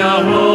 한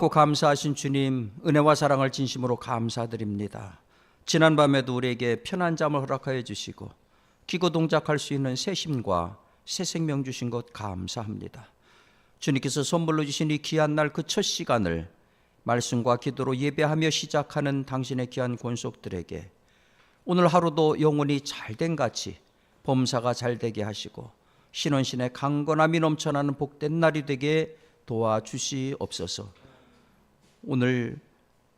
고맙고 감사하신 주님 은혜와 사랑을 진심으로 감사드립니다. 지난 밤에도 우리에게 편한 잠을 허락하여 주시고 기고 동작할 수 있는 새 힘과 새 생명 주신 것 감사합니다. 주님께서 선물로 주신 이 귀한 날 그 첫 시간을 말씀과 기도로 예배하며 시작하는 당신의 귀한 권속들에게 오늘 하루도 영혼이 잘된 같이 범사가 잘 되게 하시고 신원신의 강건함이 넘쳐나는 복된 날이 되게 도와주시옵소서. 오늘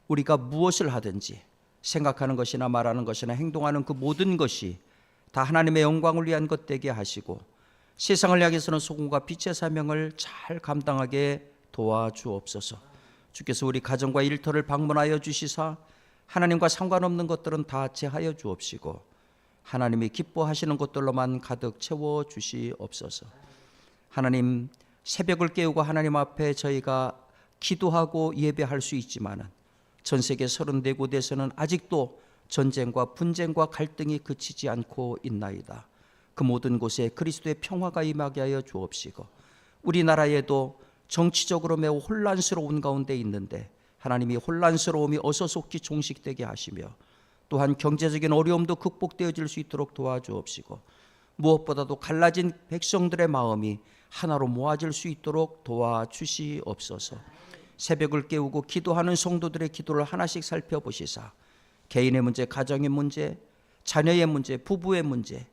우리가 무엇을 하든지 생각하는 것이나 말하는 것이나 행동하는 그 모든 것이 다 하나님의 영광을 위한 것 되게 하시고 세상을 향해서는 소금과 빛의 사명을 잘 감당하게 도와주옵소서. 주께서 우리 가정과 일터를 방문하여 주시사 하나님과 상관없는 것들은 다 제하여 주옵시고 하나님이 기뻐하시는 것들로만 가득 채워 주시옵소서. 하나님 새벽을 깨우고 하나님 앞에 저희가 기도하고 예배할 수 있지만은 전 세계 34곳에서는 아직도 전쟁과 분쟁과 갈등이 그치지 않고 있나이다. 그 모든 곳에 그리스도의 평화가 임하게 하여 주옵시고 우리나라에도 정치적으로 매우 혼란스러운 가운데 있는데 하나님이 혼란스러움이 어서 속히 종식되게 하시며 또한 경제적인 어려움도 극복되어질 수 있도록 도와주옵시고 무엇보다도 갈라진 백성들의 마음이 하나로 모아질 수 있도록 도와주시옵소서. 새벽을 깨우고 기도하는 성도들의 기도를 하나씩 살펴보시사 개인의 문제, 가정의 문제, 자녀의 문제, 부부의 문제,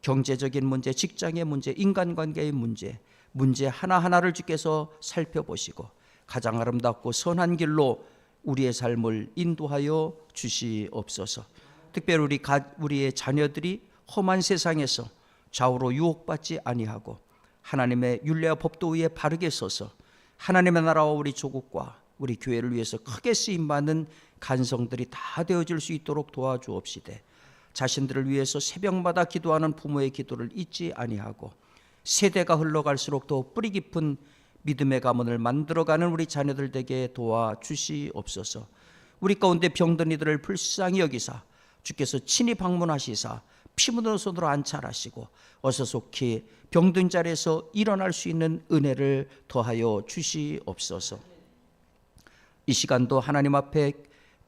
경제적인 문제, 직장의 문제, 인간관계의 문제, 문제 하나하나를 주께서 살펴보시고 가장 아름답고 선한 길로 우리의 삶을 인도하여 주시옵소서. 특별히 우리 가, 우리의 자녀들이 험한 세상에서 좌우로 유혹받지 아니하고 하나님의 윤례와 법도 위에 바르게 서서 하나님의 나라와 우리 조국과 우리 교회를 위해서 크게 쓰임 받는 간성들이 다 되어질 수 있도록 도와주옵시되 자신들을 위해서 새벽마다 기도하는 부모의 기도를 잊지 아니하고 세대가 흘러갈수록 더 뿌리 깊은 믿음의 가문을 만들어가는 우리 자녀들 되게 도와주시옵소서. 우리 가운데 병든 이들을 불쌍히 여기사 주께서 친히 방문하시사 피 묻은 손으로 안찰하시고 어서 속히 병든 자리에서 일어날 수 있는 은혜를 더하여 주시옵소서. 이 시간도 하나님 앞에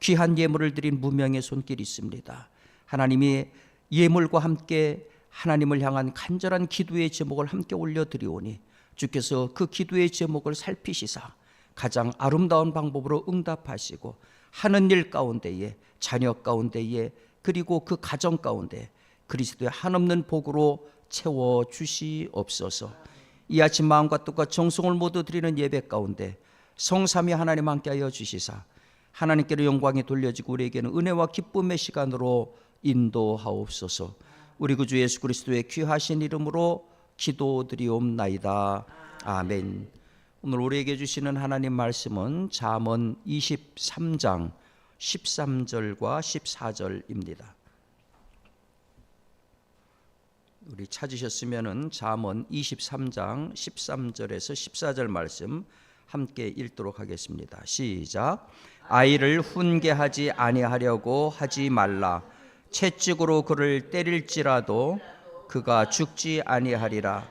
귀한 예물을 드린 무명의 손길이 있습니다. 하나님이 예물과 함께 하나님을 향한 간절한 기도의 제목을 함께 올려드리오니 주께서 그 기도의 제목을 살피시사 가장 아름다운 방법으로 응답하시고 하는 일 가운데에 자녀 가운데에 그리고 그 가정 가운데 그리스도의 한없는 복으로 채워 주시옵소서. 이 아침 마음과 뜻과 정성을 모두 드리는 예배 가운데 성삼위 하나님 함께하여 주시사 하나님께로 영광이 돌려지고 우리에게는 은혜와 기쁨의 시간으로 인도하옵소서. 우리 구주 예수 그리스도의 귀하신 이름으로 기도드리옵나이다. 아멘. 오늘 우리에게 주시는 하나님 말씀은 잠언 23장 13절과 14절입니다. 우리 찾으셨으면은 잠언 23장 13절에서 14절 말씀 함께 읽도록 하겠습니다. 시작. 아이를 훈계하지 아니하려고 하지 말라. 채찍으로 그를 때릴지라도 그가 죽지 아니하리라.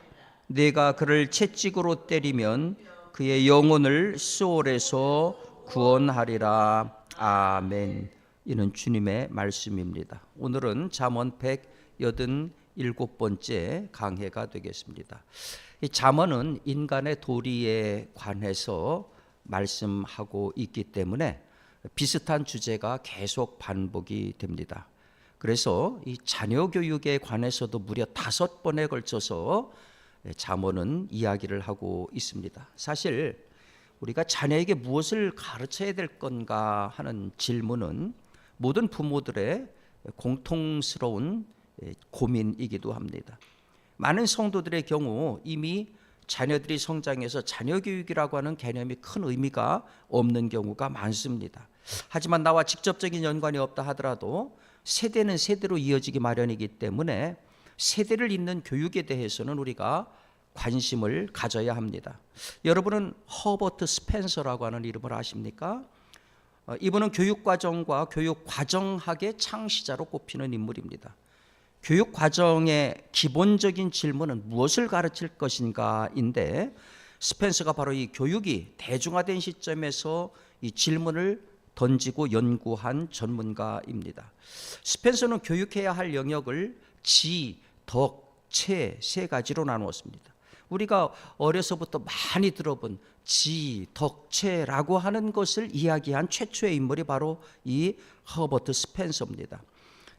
네가 그를 채찍으로 때리면 그의 영혼을 수월에서 구원하리라. 아멘. 이는 주님의 말씀입니다. 오늘은 잠언 187번째 강해가 되겠습니다. 이 잠언은 인간의 도리에 관해서 말씀하고 있기 때문에 비슷한 주제가 계속 반복이 됩니다. 그래서 이 자녀 교육에 관해서도 무려 다섯 번에 걸쳐서 잠언은 이야기를 하고 있습니다. 사실 우리가 자녀에게 무엇을 가르쳐야 될 건가 하는 질문은 모든 부모들의 공통스러운 고민이기도 합니다. 많은 성도들의 경우 이미 자녀들이 성장해서 자녀 교육이라고 하는 개념이 큰 의미가 없는 경우가 많습니다. 하지만 나와 직접적인 연관이 없다 하더라도 세대는 세대로 이어지기 마련이기 때문에 세대를 잇는 교육에 대해서는 우리가 관심을 가져야 합니다. 여러분은 허버트 스펜서라고 하는 이름을 아십니까? 어, 이분은 교육과정과 교육과정학의 창시자로 꼽히는 인물입니다. 교육 과정의 기본적인 질문은 무엇을 가르칠 것인가인데 스펜서가 바로 이 교육이 대중화된 시점에서 이 질문을 던지고 연구한 전문가입니다. 스펜서는 교육해야 할 영역을 지, 덕, 체 세 가지로 나누었습니다. 우리가 어려서부터 많이 들어본 지, 덕, 체라고 하는 것을 이야기한 최초의 인물이 바로 이 허버트 스펜서입니다.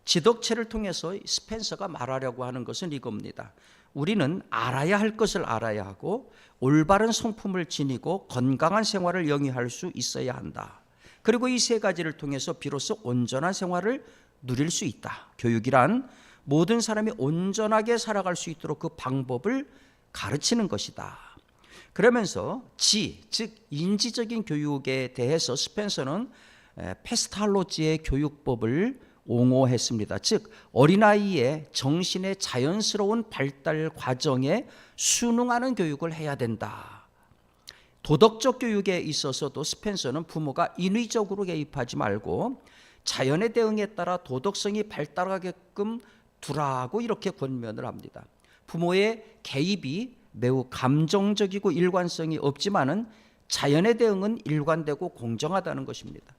지덕체를 통해서 스펜서가 말하려고 하는 것은 이겁니다. 우리는 알아야 할 것을 알아야 하고 올바른 성품을 지니고 건강한 생활을 영위할 수 있어야 한다. 그리고 이 세 가지를 통해서 비로소 온전한 생활을 누릴 수 있다. 교육이란 모든 사람이 온전하게 살아갈 수 있도록 그 방법을 가르치는 것이다. 그러면서 지, 즉 인지적인 교육에 대해서 스펜서는 페스탈로지의 교육법을 옹호했습니다. 즉 어린아이의 정신의 자연스러운 발달 과정에 순응하는 교육을 해야 된다. 도덕적 교육에 있어서도 스펜서는 부모가 인위적으로 개입하지 말고 자연의 대응에 따라 도덕성이 발달하게끔 두라고 이렇게 권면을 합니다. 부모의 개입이 매우 감정적이고 일관성이 없지만은 자연의 대응은 일관되고 공정하다는 것입니다.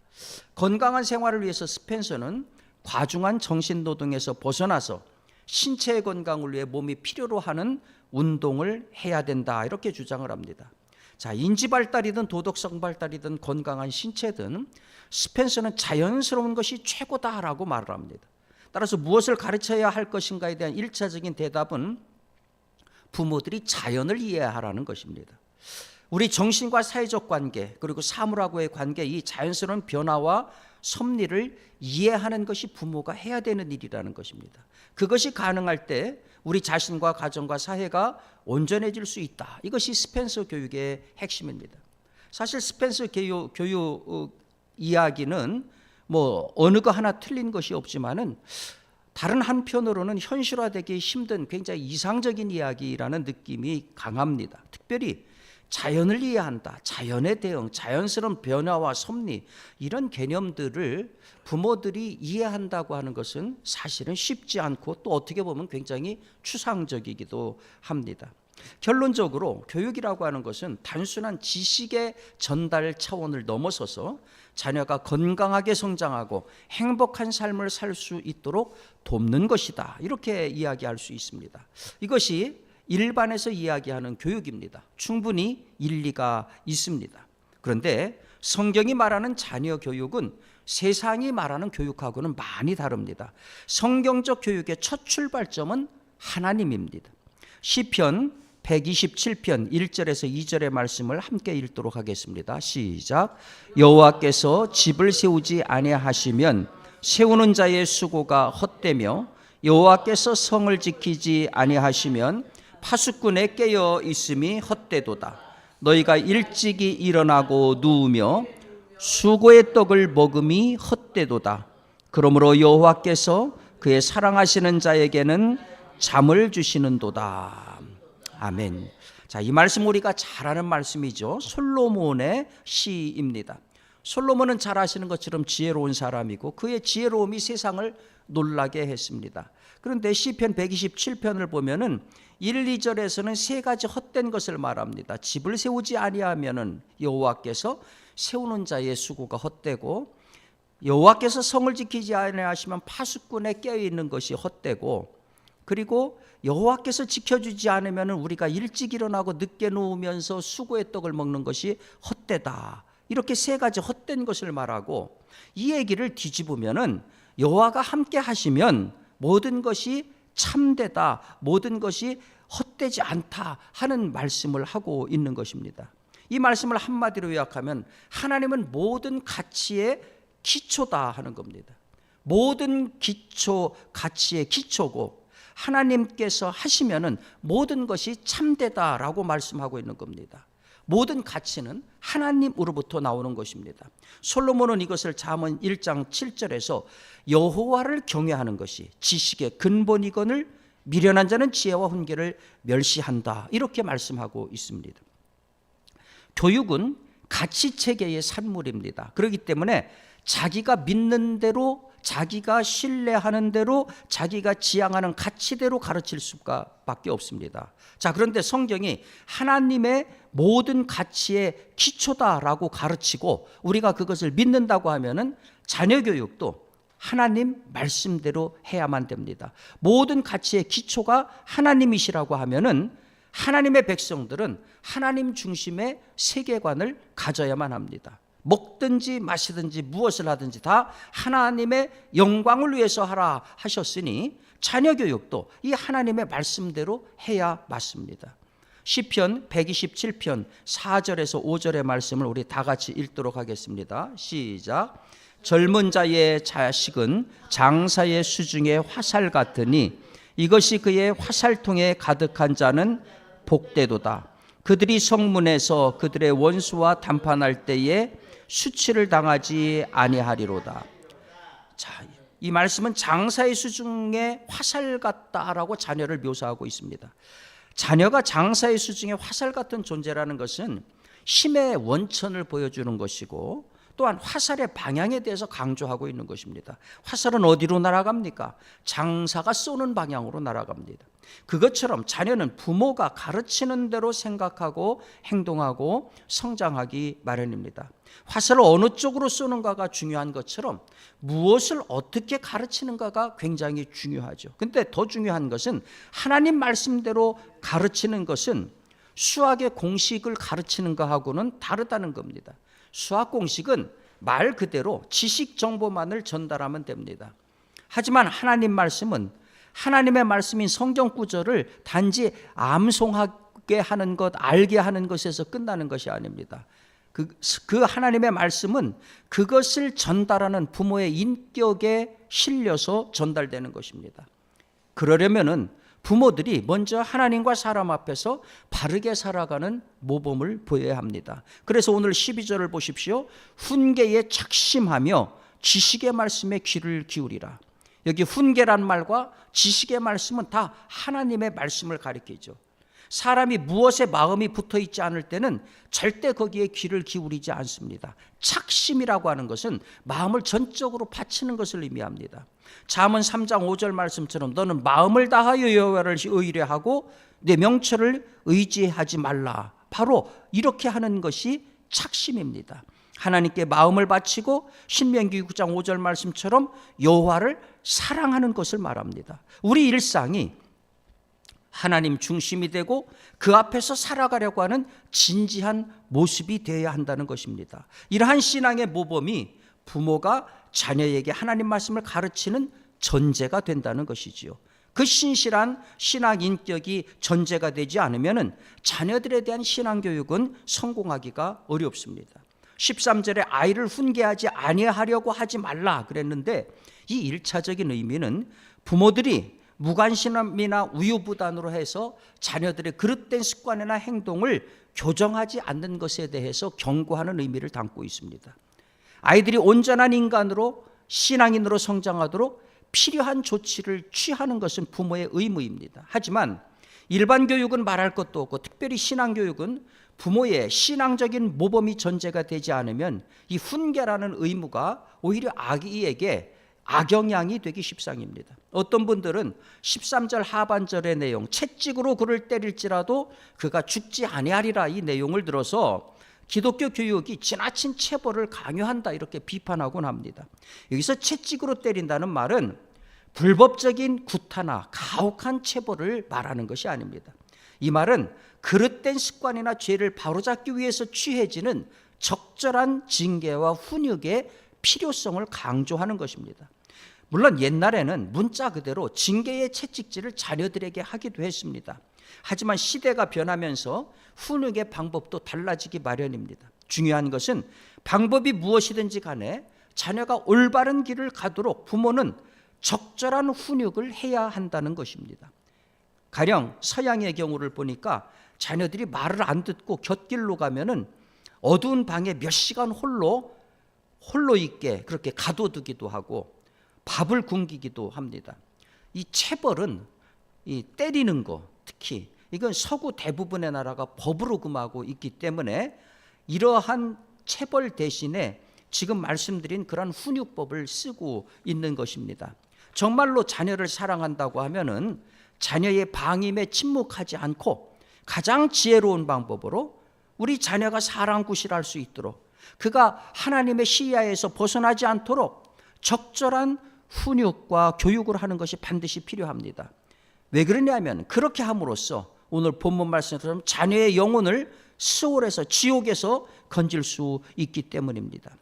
건강한 생활을 위해서 스펜서는 과중한 정신 노동에서 벗어나서 신체의 건강을 위해 몸이 필요로 하는 운동을 해야 된다. 이렇게 주장을 합니다. 자, 인지 발달이든 도덕성 발달이든 건강한 신체든 스펜서는 자연스러운 것이 최고다라고 말을 합니다. 따라서 무엇을 가르쳐야 할 것인가에 대한 일차적인 대답은 부모들이 자연을 이해하라는 것입니다. 우리 정신과 사회적 관계 그리고 사물하고의 관계 이 자연스러운 변화와 섭리를 이해하는 것이 부모가 해야 되는 일이라는 것입니다. 그것이 가능할 때 우리 자신과 가정과 사회가 온전해질 수 있다. 이것이 스펜서 교육의 핵심입니다. 사실 스펜서 교육, 교육 어, 이야기는 뭐 어느 거 하나 틀린 것이 없지만은 다른 한편으로는 현실화되기 힘든 굉장히 이상적인 이야기라는 느낌이 강합니다. 특별히 자연을 이해한다, 자연의 대응, 자연스러운 변화와 섭리 이런 개념들을 부모들이 이해한다고 하는 것은 사실은 쉽지 않고 또 어떻게 보면 굉장히 추상적이기도 합니다. 결론적으로 교육이라고 하는 것은 단순한 지식의 전달 차원을 넘어서서 자녀가 건강하게 성장하고 행복한 삶을 살 수 있도록 돕는 것이다. 이렇게 이야기할 수 있습니다. 이것이 일반에서 이야기하는 교육입니다. 충분히 일리가 있습니다. 그런데 성경이 말하는 자녀 교육은 세상이 말하는 교육하고는 많이 다릅니다. 성경적 교육의 첫 출발점은 하나님입니다. 시편 127편 1절에서 2절의 말씀을 함께 읽도록 하겠습니다. 시작. 여호와께서 집을 세우지 아니하시면 세우는 자의 수고가 헛되며 여호와께서 성을 지키지 아니하시면 파수꾼에 깨어 있음이 헛되도다. 너희가 일찍이 일어나고 누우며 수고의 떡을 먹음이 헛되도다. 그러므로 여호와께서 그의 사랑하시는 자에게는 잠을 주시는도다. 아멘. 자, 이 말씀 우리가 잘 아는 말씀이죠. 솔로몬의 시입니다. 솔로몬은 잘 아시는 것처럼 지혜로운 사람이고 그의 지혜로움이 세상을 놀라게 했습니다. 그런데 시편 127편을 보면은 1, 2절에서는 세 가지 헛된 것을 말합니다. 집을 세우지 아니하면은 여호와께서 세우는 자의 수고가 헛되고 여호와께서 성을 지키지 아니하시면 파수꾼에 깨어 있는 것이 헛되고 그리고 여호와께서 지켜주지 않으면 우리가 일찍 일어나고 늦게 누우면서 수고의 떡을 먹는 것이 헛되다. 이렇게 세 가지 헛된 것을 말하고 이 얘기를 뒤집으면은 여호와가 함께 하시면 모든 것이 참되다. 모든 것이 헛되지 않다 하는 말씀을 하고 있는 것입니다. 이 말씀을 한마디로 요약하면 하나님은 모든 가치의 기초다 하는 겁니다. 모든 기초 가치의 기초고 하나님께서 하시면은 모든 것이 참되다라고 말씀하고 있는 겁니다. 모든 가치는 하나님으로부터 나오는 것입니다. 솔로몬은 이것을 잠언 1장 7절에서 여호와를 경외하는 것이 지식의 근본이건을 미련한 자는 지혜와 훈계를 멸시한다. 이렇게 말씀하고 있습니다. 교육은 가치 체계의 산물입니다. 그렇기 때문에 자기가 믿는 대로 자기가 신뢰하는 대로 자기가 지향하는 가치대로 가르칠 수가 밖에 없습니다. 자, 그런데 성경이 하나님의 모든 가치의 기초다라고 가르치고 우리가 그것을 믿는다고 하면은 자녀 교육도 하나님 말씀대로 해야만 됩니다. 모든 가치의 기초가 하나님이시라고 하면은 하나님의 백성들은 하나님 중심의 세계관을 가져야만 합니다. 먹든지 마시든지 무엇을 하든지 다 하나님의 영광을 위해서 하라 하셨으니 자녀 교육도 이 하나님의 말씀대로 해야 맞습니다. 시편 127편 4절에서 5절의 말씀을 우리 다 같이 읽도록 하겠습니다. 시작. 젊은 자의 자식은 장사의 수중의 화살 같으니 이것이 그의 화살통에 가득한 자는 복되도다. 그들이 성문에서 그들의 원수와 담판할 때에 수치를 당하지 아니하리로다. 자, 이 말씀은 장사의 수중에 화살 같다라고 자녀를 묘사하고 있습니다. 자녀가 장사의 수중에 화살 같은 존재라는 것은 힘의 원천을 보여주는 것이고 또한 화살의 방향에 대해서 강조하고 있는 것입니다. 화살은 어디로 날아갑니까? 장사가 쏘는 방향으로 날아갑니다. 그것처럼 자녀는 부모가 가르치는 대로 생각하고 행동하고 성장하기 마련입니다. 화살을 어느 쪽으로 쏘는가가 중요한 것처럼 무엇을 어떻게 가르치는가가 굉장히 중요하죠. 근데 더 중요한 것은 하나님 말씀대로 가르치는 것은 수학의 공식을 가르치는 것하고는 다르다는 겁니다. 수학 공식은 말 그대로 지식 정보만을 전달하면 됩니다. 하지만 하나님 말씀은 하나님의 말씀인 성경 구절을 단지 암송하게 하는 것, 알게 하는 것에서 끝나는 것이 아닙니다. 그, 그 하나님의 말씀은 그것을 전달하는 부모의 인격에 실려서 전달되는 것입니다. 그러려면은 부모들이 먼저 하나님과 사람 앞에서 바르게 살아가는 모범을 보여야 합니다. 그래서 오늘 12절을 보십시오. 훈계에 착심하며 지식의 말씀에 귀를 기울이라. 여기 훈계란 말과 지식의 말씀은 다 하나님의 말씀을 가리키죠. 사람이 무엇에 마음이 붙어 있지 않을 때는 절대 거기에 귀를 기울이지 않습니다. 착심이라고 하는 것은 마음을 전적으로 바치는 것을 의미합니다. 잠언 3장 5절 말씀처럼 너는 마음을 다하여 여호와를 의뢰하고 내 명철을 의지하지 말라. 바로 이렇게 하는 것이 착심입니다. 하나님께 마음을 바치고 신명기 9장 5절 말씀처럼 여호와를 사랑하는 것을 말합니다. 우리 일상이 하나님 중심이 되고 그 앞에서 살아가려고 하는 진지한 모습이 되어야 한다는 것입니다. 이러한 신앙의 모범이 부모가 자녀에게 하나님 말씀을 가르치는 전제가 된다는 것이지요. 그 신실한 신앙 인격이 전제가 되지 않으면 자녀들에 대한 신앙 교육은 성공하기가 어렵습니다. 13절에 아이를 훈계하지 아니하려고 하지 말라 그랬는데 이 일차적인 의미는 부모들이 무관심이나 우유부단으로 해서 자녀들의 그릇된 습관이나 행동을 교정하지 않는 것에 대해서 경고하는 의미를 담고 있습니다. 아이들이 온전한 인간으로 신앙인으로 성장하도록 필요한 조치를 취하는 것은 부모의 의무입니다. 하지만 일반 교육은 말할 것도 없고 특별히 신앙 교육은 부모의 신앙적인 모범이 전제가 되지 않으면 이 훈계라는 의무가 오히려 아기에게 악영향이 되기 십상입니다. 어떤 분들은 13절 하반절의 내용 채찍으로 그를 때릴지라도 그가 죽지 아니하리라 이 내용을 들어서 기독교 교육이 지나친 체벌을 강요한다 이렇게 비판하곤 합니다. 여기서 채찍으로 때린다는 말은 불법적인 구타나 가혹한 체벌을 말하는 것이 아닙니다. 이 말은 그릇된 습관이나 죄를 바로잡기 위해서 취해지는 적절한 징계와 훈육의 필요성을 강조하는 것입니다. 물론 옛날에는 문자 그대로 징계의 채찍질을 자녀들에게 하기도 했습니다. 하지만 시대가 변하면서 훈육의 방법도 달라지기 마련입니다. 중요한 것은 방법이 무엇이든지 간에 자녀가 올바른 길을 가도록 부모는 적절한 훈육을 해야 한다는 것입니다. 가령 서양의 경우를 보니까 자녀들이 말을 안 듣고 곁길로 가면은 어두운 방에 몇 시간 홀로 홀로 있게 그렇게 가둬두기도 하고 밥을 굶기기도 합니다. 이 체벌은 이 때리는 거 특히 이건 서구 대부분의 나라가 법으로 금하고 있기 때문에 이러한 체벌 대신에 지금 말씀드린 그런 훈육법을 쓰고 있는 것입니다. 정말로 자녀를 사랑한다고 하면은 자녀의 방임에 침묵하지 않고 가장 지혜로운 방법으로 우리 자녀가 사랑구실할 수 있도록 그가 하나님의 시야에서 벗어나지 않도록 적절한 훈육과 교육을 하는 것이 반드시 필요합니다. 왜 그러냐면 그렇게 함으로써 오늘 본문 말씀처럼 자녀의 영혼을 수월에서 지옥에서 건질 수 있기 때문입니다.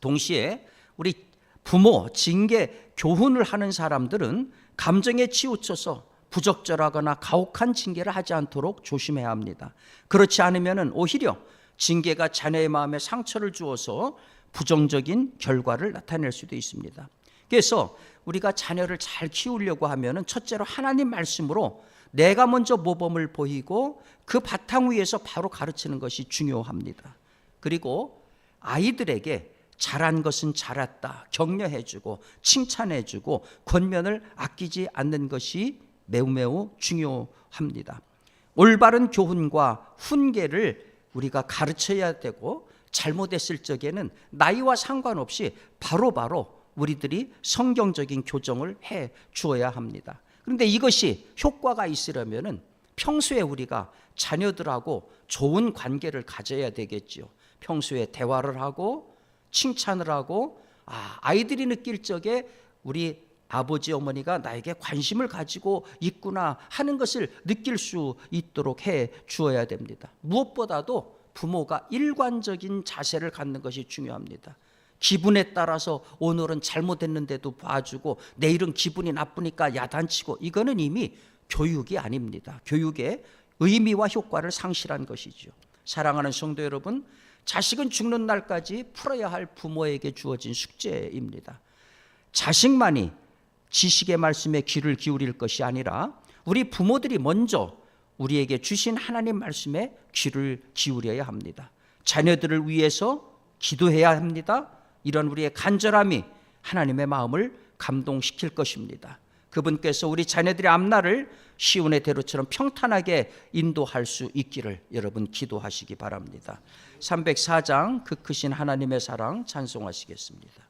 동시에 우리 부모, 징계, 교훈을 하는 사람들은 감정에 치우쳐서 부적절하거나 가혹한 징계를 하지 않도록 조심해야 합니다. 그렇지 않으면 오히려 징계가 자녀의 마음에 상처를 주어서 부정적인 결과를 나타낼 수도 있습니다. 그래서 우리가 자녀를 잘 키우려고 하면은 첫째로 하나님 말씀으로 내가 먼저 모범을 보이고 그 바탕 위에서 바로 가르치는 것이 중요합니다. 그리고 아이들에게 잘한 것은 잘했다 격려해주고 칭찬해주고 권면을 아끼지 않는 것이 매우 매우 중요합니다. 올바른 교훈과 훈계를 우리가 가르쳐야 되고 잘못했을 적에는 나이와 상관없이 바로바로 우리들이 성경적인 교정을 해 주어야 합니다. 그런데 이것이 효과가 있으려면은 평소에 우리가 자녀들하고 좋은 관계를 가져야 되겠지요. 평소에 대화를 하고 칭찬을 하고 아, 아이들이 느낄 적에 우리 아버지 어머니가 나에게 관심을 가지고 있구나 하는 것을 느낄 수 있도록 해 주어야 됩니다. 무엇보다도 부모가 일관적인 자세를 갖는 것이 중요합니다. 기분에 따라서 오늘은 잘못했는데도 봐주고 내일은 기분이 나쁘니까 야단치고 이거는 이미 교육이 아닙니다. 교육의 의미와 효과를 상실한 것이죠. 사랑하는 성도 여러분, 자식은 죽는 날까지 풀어야 할 부모에게 주어진 숙제입니다. 자식만이 지식의 말씀에 귀를 기울일 것이 아니라 우리 부모들이 먼저 우리에게 주신 하나님 말씀에 귀를 기울여야 합니다. 자녀들을 위해서 기도해야 합니다. 이런 우리의 간절함이 하나님의 마음을 감동시킬 것입니다. 그분께서 우리 자녀들의 앞날을 시온의 대로처럼 평탄하게 인도할 수 있기를 여러분 기도하시기 바랍니다. 304장 그 크신 하나님의 사랑 찬송하시겠습니다.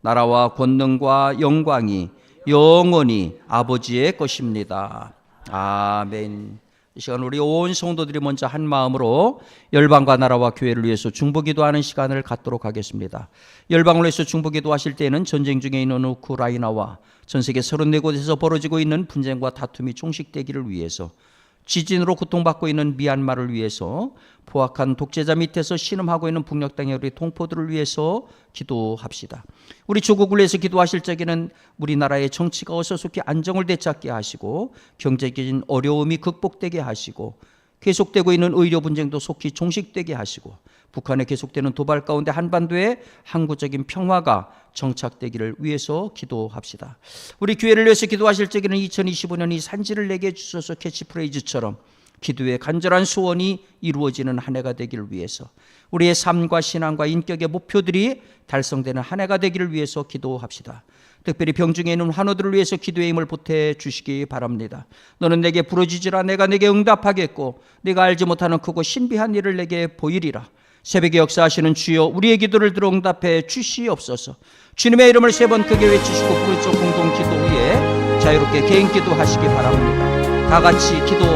나라와 권능과 영광이 영원히 아버지의 것입니다. 아멘. 이 시간 우리 온 성도들이 먼저 한 마음으로 열방과 나라와 교회를 위해서 중보기도하는 시간을 갖도록 하겠습니다. 열방을 위해서 중보기도하실 때는 전쟁 중에 있는 우크라이나와 전 세계 34곳에서 벌어지고 있는 분쟁과 다툼이 종식되기를 위해서 지진으로 고통받고 있는 미얀마를 위해서 포악한 독재자 밑에서 신음하고 있는 북녘 땅의 우리 동포들을 위해서 기도합시다. 우리 조국을 위해서 기도하실 적에는 우리나라의 정치가 어서 속히 안정을 되찾게 하시고 경제적인 어려움이 극복되게 하시고 계속되고 있는 의료 분쟁도 속히 종식되게 하시고 북한에 계속되는 도발 가운데 한반도에 항구적인 평화가 정착되기를 위해서 기도합시다. 우리 교회를 위해서 기도하실 적에는 2025년 이 산지를 내게 주셔서 캐치프레이즈처럼 기도의 간절한 소원이 이루어지는 한 해가 되기를 위해서 우리의 삶과 신앙과 인격의 목표들이 달성되는 한 해가 되기를 위해서 기도합시다. 특별히 병중에 있는 환우들을 위해서 기도의 힘을 보태 주시기 바랍니다. 너는 내게 부러지지라 내가 내게 응답하겠고 내가 알지 못하는 크고 신비한 일을 내게 보이리라. 새벽에 역사하시는 주여 우리의 기도를 들어 응답해 주시옵소서. 주님의 이름을 세 번 크게 외치시고 부르짖어 공동 기도 후에 자유롭게 개인 기도하시기 바랍니다. 다 같이 기도